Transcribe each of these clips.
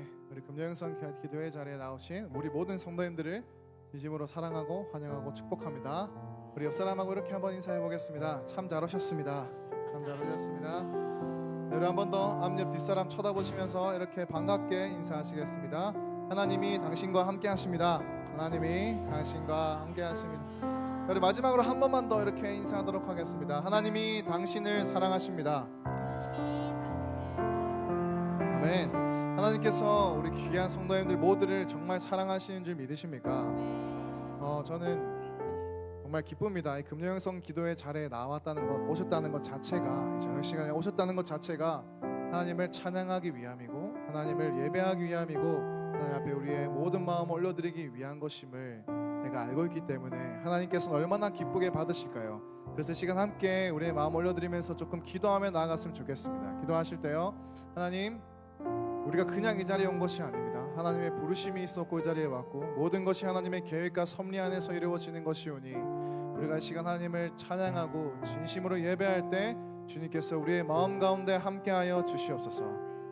함께 우리 금요영성 기도회 자리에 나오신 우리 모든 성도님들을 진심으로 사랑하고 환영하고 축복합니다. 우리 옆 사람하고 이렇게 한번 인사해 보겠습니다. 참 잘 오셨습니다. 참 잘 오셨습니다. 네, 우리 한 번 더 앞옆 뒷사람 쳐다보시면서 이렇게 반갑게 인사하시겠습니다. 하나님이 당신과 함께 하십니다. 하나님이 당신과 함께 하십니다. 자, 우리 마지막으로 한 번만 더 이렇게 인사하도록 하겠습니다. 하나님이 당신을 사랑하십니다. 아멘. 하나님께서 우리 귀한 성도님들 모두를 정말 사랑하시는 줄 믿으십니까? 어, 저는 정말 기쁩니다. 이 금요영성 기도회 자리에 나왔다는 것, 오셨다는 것 자체가 이 저녁 시간에 오셨다는 것 자체가 하나님을 찬양하기 위함이고 하나님을 예배하기 위함이고 하나님 앞에 우리의 모든 마음을 올려드리기 위한 것임을 내가 알고 있기 때문에 하나님께서는 얼마나 기쁘게 받으실까요? 그래서 이 시간 함께 우리의 마음 올려드리면서 조금 기도하며 나아갔으면 좋겠습니다. 기도하실 때요, 하나님 우리가 그냥 이 자리에 온 것이 아닙니다. 하나님의 부르심이 있었고 이 자리에 왔고 모든 것이 하나님의 계획과 섭리 안에서 이루어지는 것이오니 우리가 이 시간 하나님을 찬양하고 진심으로 예배할 때 주님께서 우리의 마음 가운데 함께하여 주시옵소서.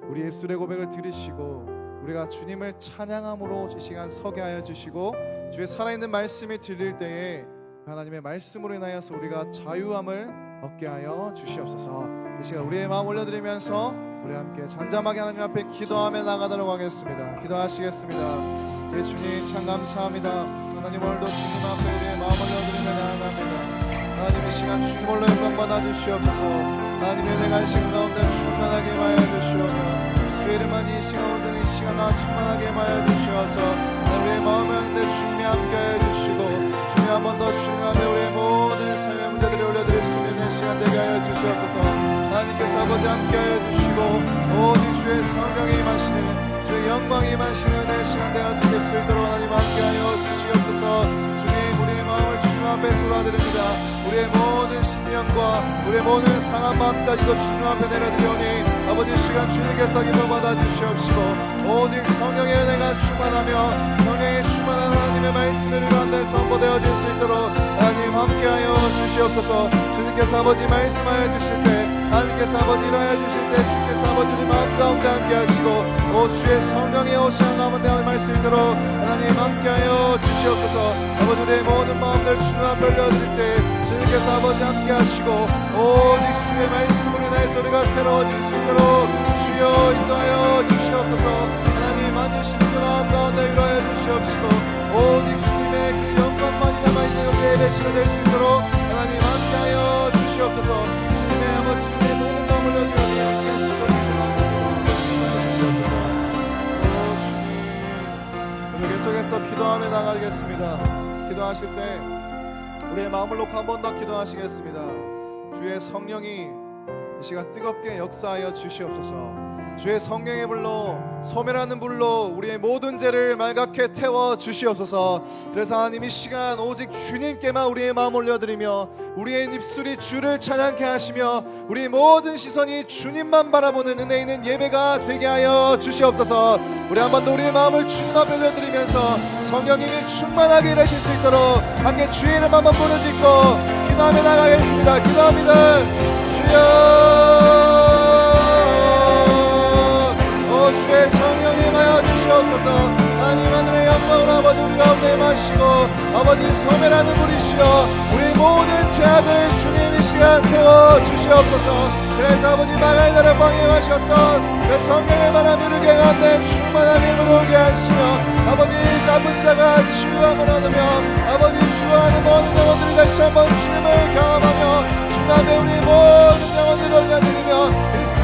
우리 입술의 고백을 들으시고 우리가 주님을 찬양함으로 이 시간 서게 하여 주시고 주의 살아있는 말씀이 들릴 때에 하나님의 말씀으로 인하여서 우리가 자유함을 얻게 하여 주시옵소서. 이 시간 우리의 마음 올려드리면서 우리 함께 잠잠하게 하나님 앞에 기도하며 나가도록 하겠습니다. 기도하시겠습니다. 예, 주님 참 감사합니다. 하나님 오늘도 주님 앞에 우리의 마음 올려드리며 나아갑니다. 하나님 이 시간 주님 홀로 영광 받아 주시옵소서. 하나님의 이 시간 가운데 충만하게 마여 주시옵소서. 주의 이름만 이 시간 오늘 이 시간 나 충만하게 마여 주시옵소서. 우리의 마음을 하는데 주님이 함께해 주시고 주님 한 번 더 주님 앞에 우리의 모든 삶의 문제들을 올려드릴 수 있는 시간 되게 하여 주시옵소서. 하나님께서 아버지 오직 주의 성령이 임하시는 주의 영광이 임하시는 내 시간 되어 주실 수 있도록 하나님 함께하여 주시옵소서. 주님 우리의 마음을 주님 앞에 쏟아드립니다. 우리의 모든 신령과 우리의 모든 상한 마음까지도 주님 앞에 내려드리오니 아버지 시간 주님께서 기쁨 받아 주시옵시고 오직 성령의 은혜가 충만하며 성령의 충만한 하나님의 말씀을 가운데 선포되어질 수 있도록 하나님 함께하여 주시옵소서. 주님께서 아버지 말씀하여 주실 때 하나님께서 아버지 일하여 주실 때 주께서 아버지 우리 마음 가운데 함께 하시고 오 주의 성령의 오시는 가운데 임할 수 있도록 하나님 함께 하여 주시옵소서. 아버지 우리의 모든 마음들 주님 앞에 올려드릴 때 주님께서 아버지 함께 하시고 오직 주의 말씀으로 인하여 우리가 새로워질 수 있도록 주여 인도하여 주시옵소서. 하나님 만드신 그 마음 가운데 일하여 주시옵시고 오직 주님의 그 영광만이 남아있는 우리의 예배 시간 될수 있도록 하나님 함께 하여 주시옵소서 기도하며 나가겠습니다. 기도하실 때 우리의 마음을 놓고 한 번 더 기도하시겠습니다. 주의 성령이 이 시간 뜨겁게 역사하여 주시옵소서 주의 성령의 불로 소멸하는 불로 우리의 모든 죄를 말갛게 태워 주시옵소서. 그래서 하나님 이 시간 오직 주님께만 우리의 마음 올려드리며 우리의 입술이 주를 찬양케 하시며 우리 모든 시선이 주님만 바라보는 은혜 있는 예배가 되게 하여 주시옵소서. 우리 한 번 더 우리의 마음을 주님 앞에 올려드리면서 성령님이 충만하게 일하실 수 있도록 함께 주의 이름 한번 부르짖고 기도하며 나가겠습니다. 기도합니다. 주여 오 주의 성령이 임하여 주시옵소서. 하나님 하늘의 영광을 아버지 우리 가운데 마시고 아버지 소멸하는 분이시여 우리 모든 죄악을 주님 이 시간 태워 주시옵소서. 그래서 아버지 마가의 나라 방해하셨던 그 성령의 바람이 우리 가운데 충만한 힘을 오게 하시며 아버지 나쁜 자가 치유함을 얻으며 아버지 주하는 모든 영혼들이 다시 한번 주님을 경험하며 주님 앞에 우리 모든 영혼들을 올려드리며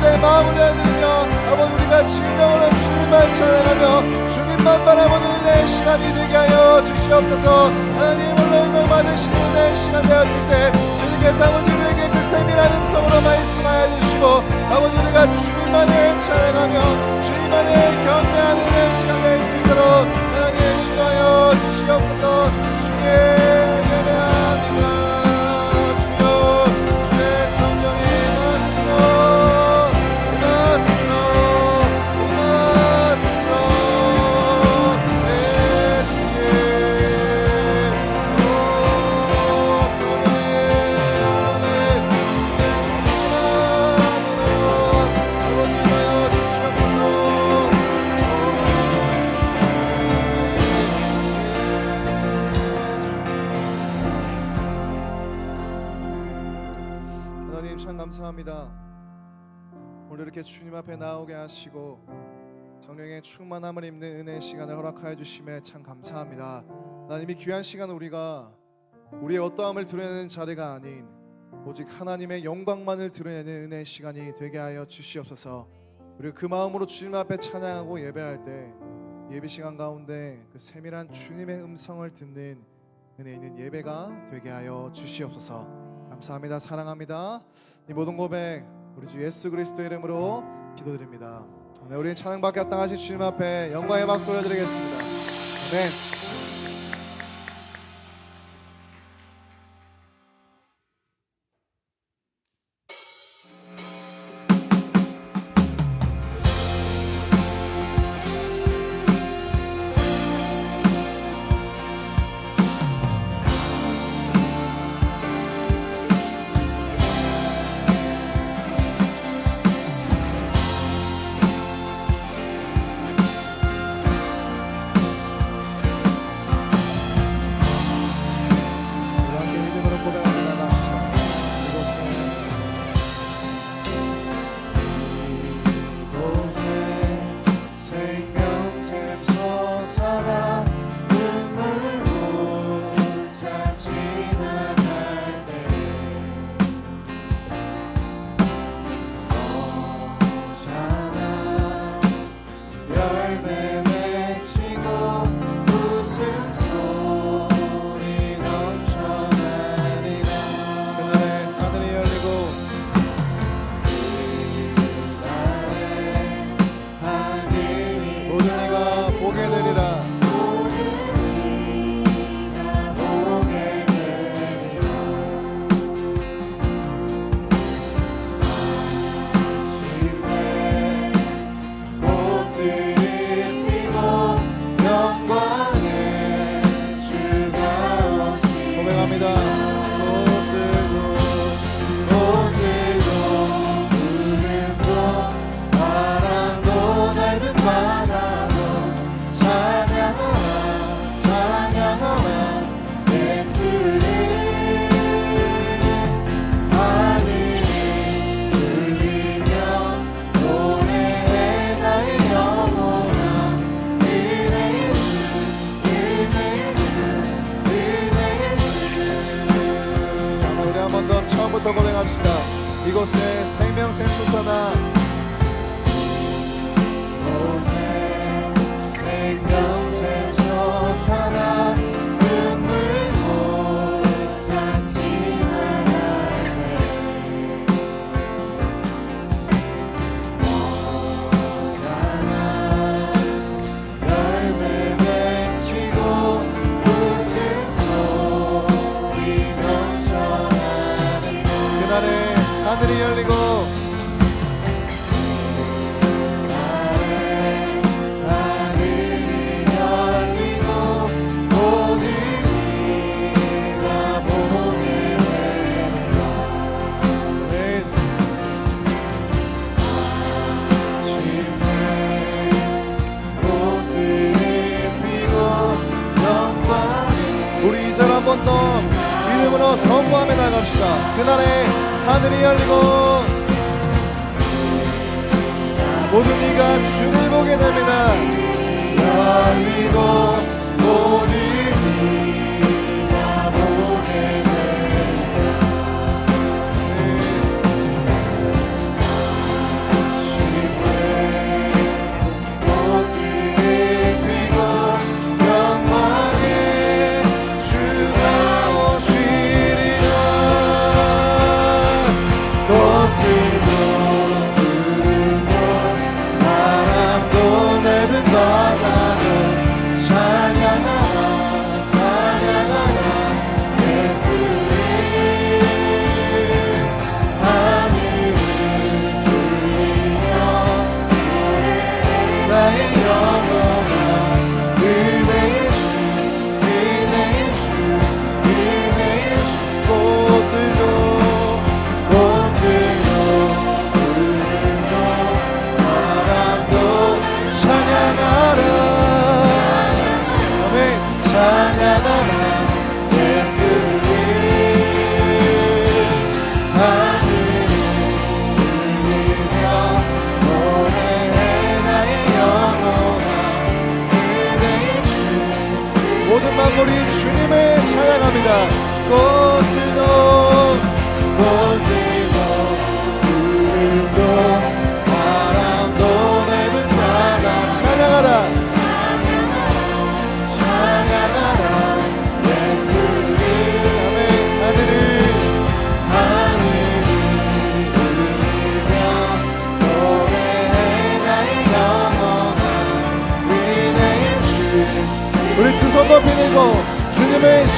내 마음을 내드리며 아버지 우리가 진정으로 주님만 찬양하며 주님만 바라보는 내 시간이 되게 하여 주시옵소서. 하나님을 영광 받으시는 내 시간 되어질 때 주님께서 아버지 우리에게 그 세밀한 음성으로 말씀하여 주시고 아버지 우리가 주님만을 찬양하며 주님만을 경배하는 내 시간 될수 있도록 하나님 인도하여 주시옵소서 하시고 성령의 충만함을 입는 은혜의 시간을 허락하여 주심에 참 감사합니다. 하나님 이 귀한 시간 우리가 우리의 어떠함을 드러내는 자리가 아닌 오직 하나님의 영광만을 드러내는 은혜의 시간이 되게 하여 주시옵소서. 우리 그 마음으로 주님 앞에 찬양하고 예배할 때 예배 시간 가운데 그 세밀한 주님의 음성을 듣는 은혜 있는 예배가 되게 하여 주시옵소서. 감사합니다. 사랑합니다. 이 모든 고백 우리 주 예수 그리스도 이름으로 기도드립니다. 네, 우리는 찬양받게 합당하신 주님 앞에 영광의 박수를 드리겠습니다. 아멘. 믿음으로 선포하며 나갑시다. 그날에 하늘이 열리고 모든 이가 주를 보게 됩니다. 열리고 모든 이가 보게 됩니다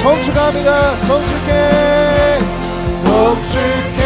성축합니다. 성축해. 성축해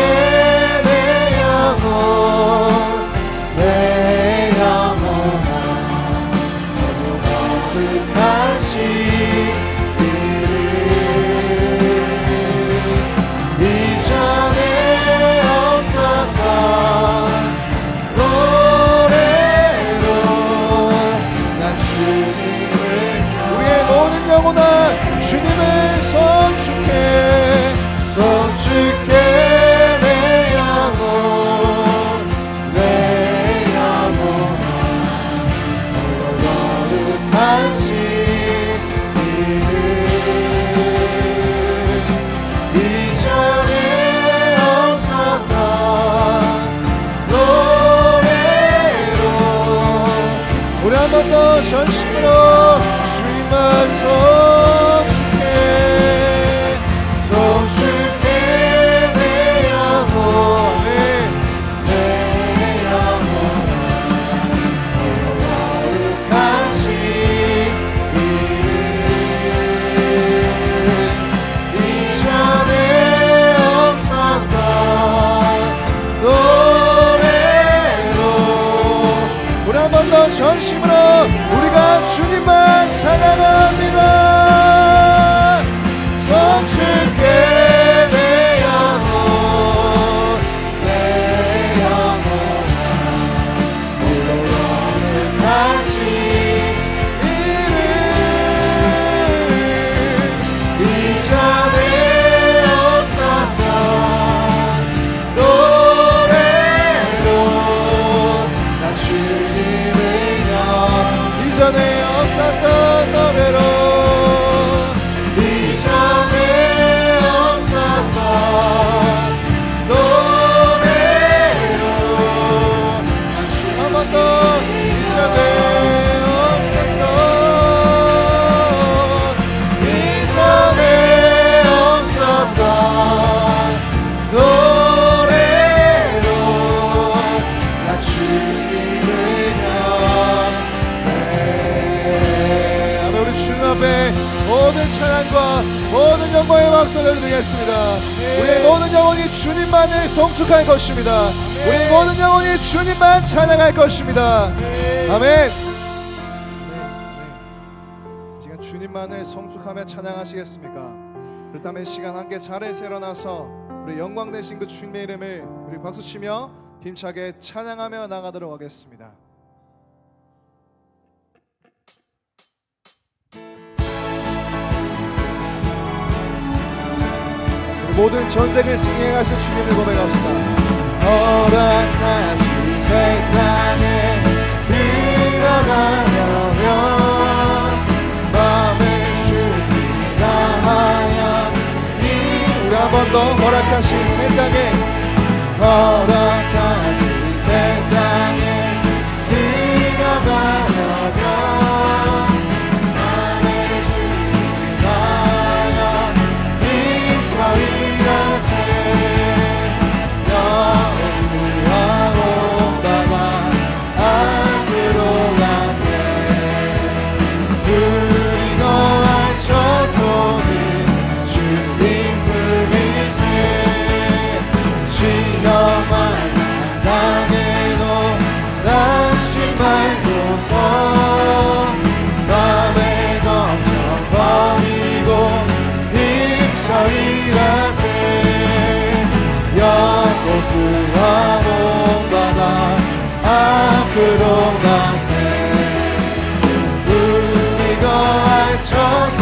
성 앞에 모든 찬양과 모든 영광의 박수를 드리겠습니다. 우리의 모든 영혼이 주님만을 성축할 것입니다. 우리의 모든 영혼이 주님만 찬양할 것입니다. 아멘. 이 시간 주님만을 성축하며 찬양하시겠습니까? 그렇다면 이 시간 함께 자리에서 일어나서 우리 영광 되신 그 주님의 이름을 우리 박수치며 힘차게 찬양하며 나가도록 하겠습니다. 모든 전쟁을 승리하실 주님을 고백합시다. 허락하신 세상에 들어가려면 마음의 준비 다하여 우리 한번 더 허락하신 세상에 허락하신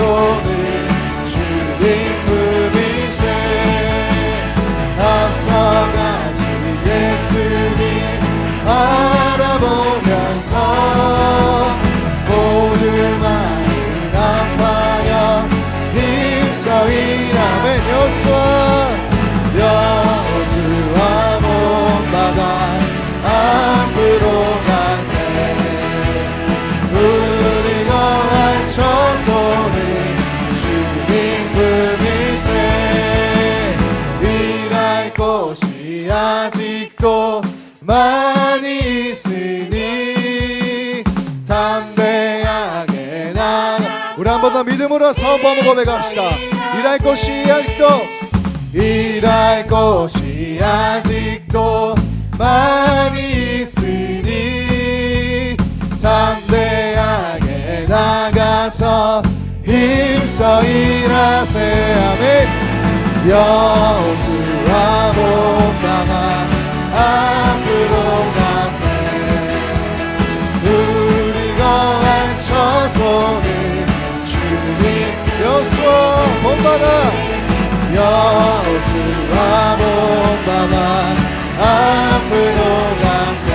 Oh. 더 믿음으로 선포하고 고백합시다. 일할 곳이 아직도 일할 곳이 아직도 많이 있으니 담대하게 나가서 힘써 일하세. 아멘. 여호수아 몸담아 앞으로 가세. 우리가 주님 몸담아. 여호수아 몸담아. 앞으로 가세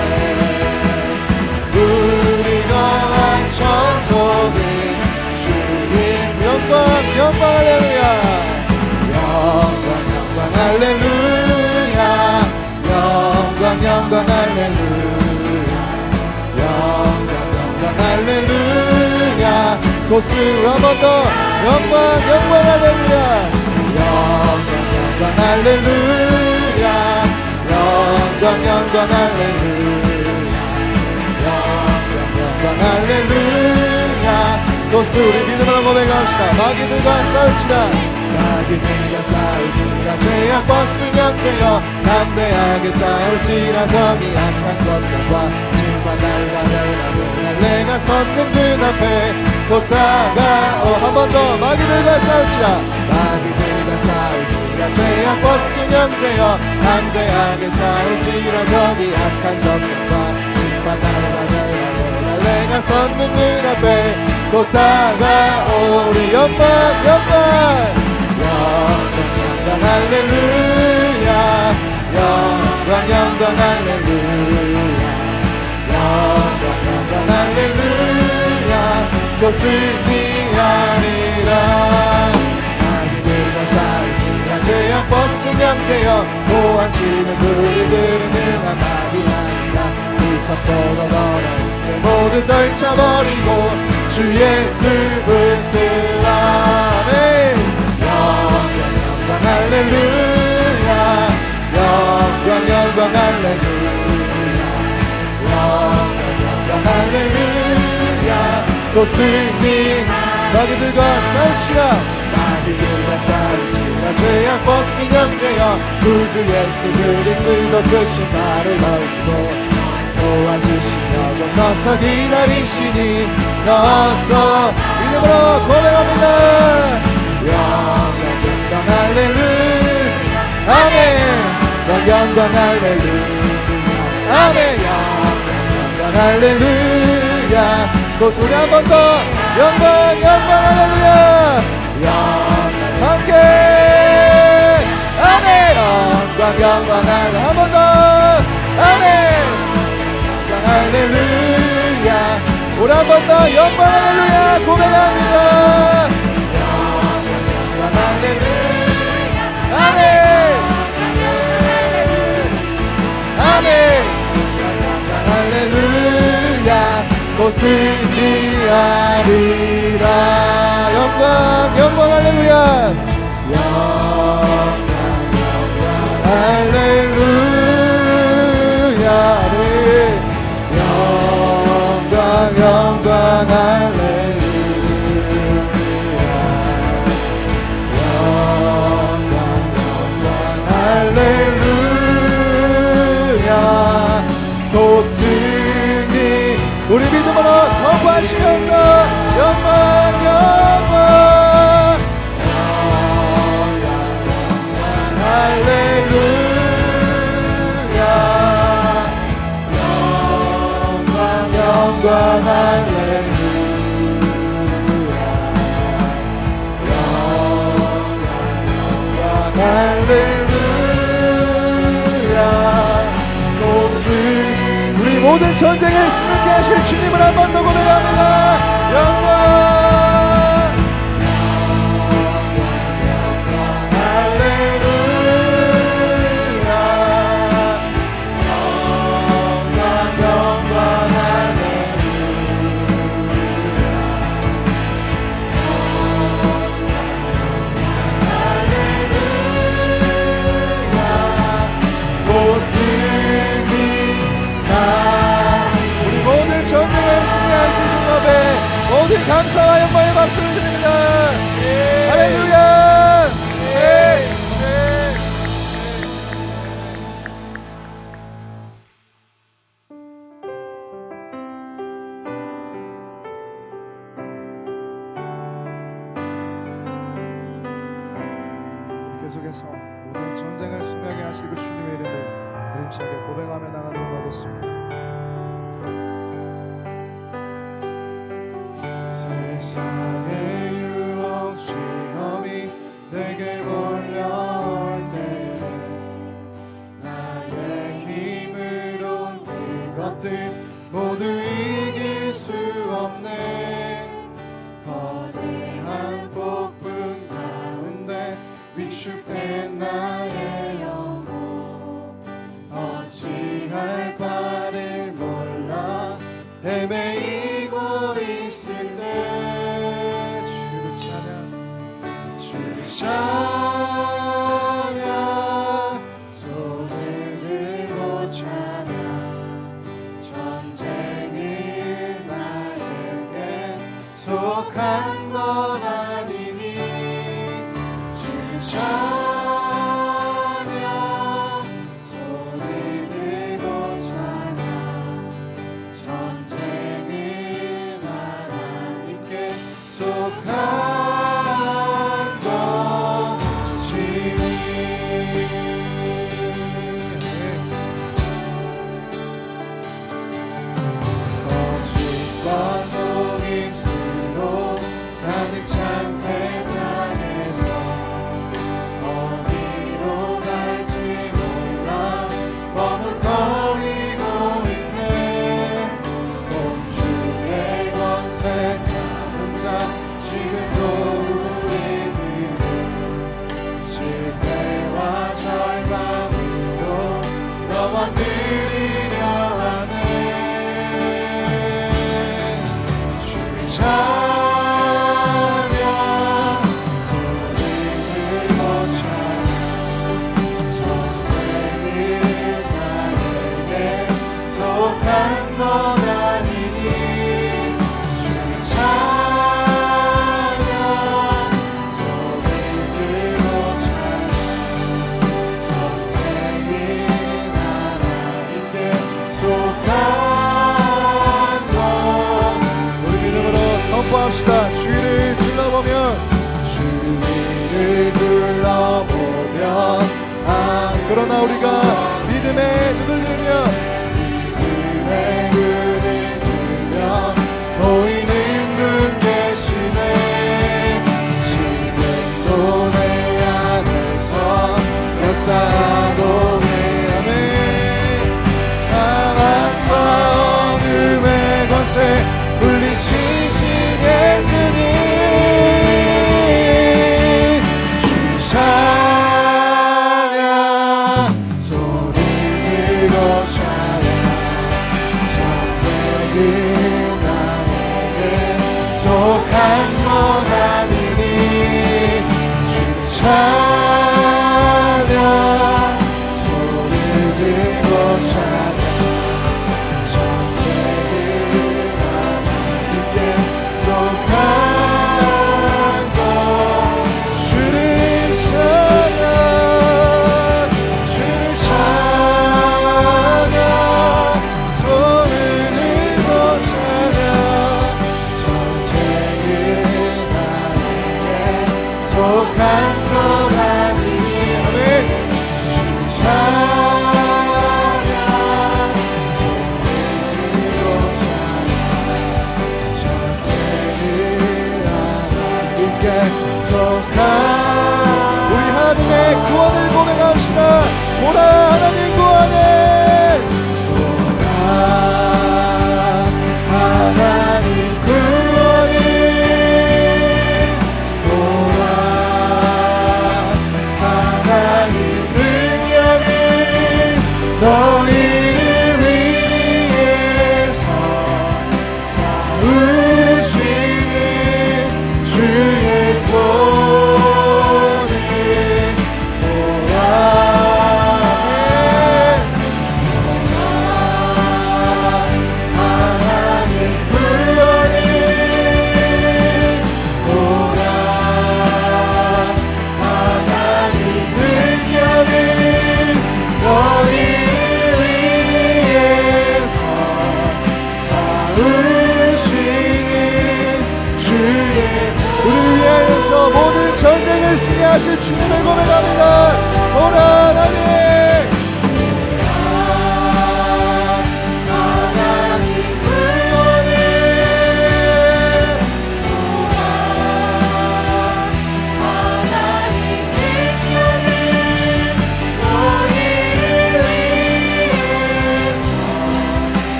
우리가 외쳐소는 주님 영광 영광 할렐루야. 영광 영광 할렐루야. 영광 영광 할렐루야 고스 한번 더 영광 영광 할렐루야. 영광 영광 할렐루야. 영광 영광 할렐루야. 영광 할렐루야. 고스 우리 믿음으로 고백합시다. 마귀들과 싸울지라. 마귀들과 싸울지라. 죄악 벗으면 되어 담대하게 싸울지라. 저기 악한 것들과 심판 날라내라 내가 섰는 그 앞에 곧 다가오 한 번 더. 마귀들과 싸울지라 마귀들과 싸울지라 죄악 벗으면 되어 담대하게 싸울지라 저기 악한 것들과 심판 날라내라 내가 섰는 그 앞에 곧 다가오리 영광 영광 영광 영광 할렐루야. 영광 영광 할렐루야 고스니 아니라. 마귀들과 싸우지라 죄악 벗으면 되어 능한 마귀 아니라 이석도로 너는 죄 모두 떨쳐버리고 주 예수 붙들라 아멘 영광 영광 할렐루야. 영광 영광 할렐루야. 영광 영광 할렐루야 또 승리 마귀들과 싸우치라 마귀들과 싸우치라 죄악 벗으면 되어 구주 예수 그리스도 크신 나를 넓고 도와주시려고 서서 기다리시니 너서 이름으로 고백합니다. 영광 할렐루야. 아멘. 영광 영광 할렐루야. 아멘. 영광 할렐루야 또 소리 한 번 더 영광 영광 할렐루야! 영광 함께! 아멘! 영광 영광 할렐루야 한번 더! 아멘! 영광 할렐루야! 우리 한 번 더 영광 할렐루야! 고백합니다! 영광 할렐루야! 아멘! 아멘! 할렐루야 고스니 아리라 영광 영광 할렐루야. 영광 영광. 할렐루야 모든 전쟁을 승리케 하실 주님을 한 번 더 고백합니다. 영광 함께 고백하며 나가도록 하겠습니다. 세상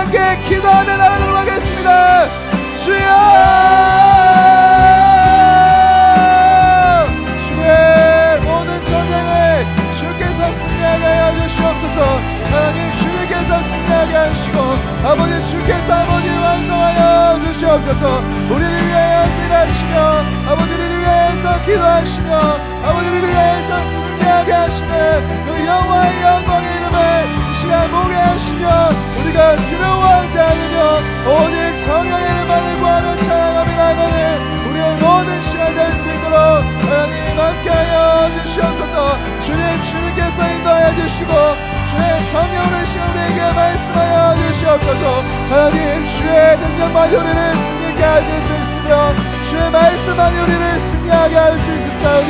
함께 기도하며 나가도록 하겠습니다. 주여! 주의 모든 전쟁을 주께서 승리하게 하여 주시옵소서. 하나님 주님께서 승리하게 하시고 아버지 주께서 아버지 완성하여 주시옵소서. 우리를 위하여 일하시며 아버지를 위하여서 기도하시며 아버지를 위하여서 승리하게 하시는 그 영화의 시간 않으면 우리가 두려워하지 않으면 오직 성령의 말을 구하며 찬양하며 나가네 우리의 모든 시간이 될 수 있도록 하나님 함께하여 주시옵소서. 주님 주님께서 인도하여 주시고 주의 성령을 시험에게 말씀하여 주시옵소서. 하나님 주의 능력만 우리를 승리하게 할수 있으며 주의 말씀만 우리를 승리하게 할 수 있으며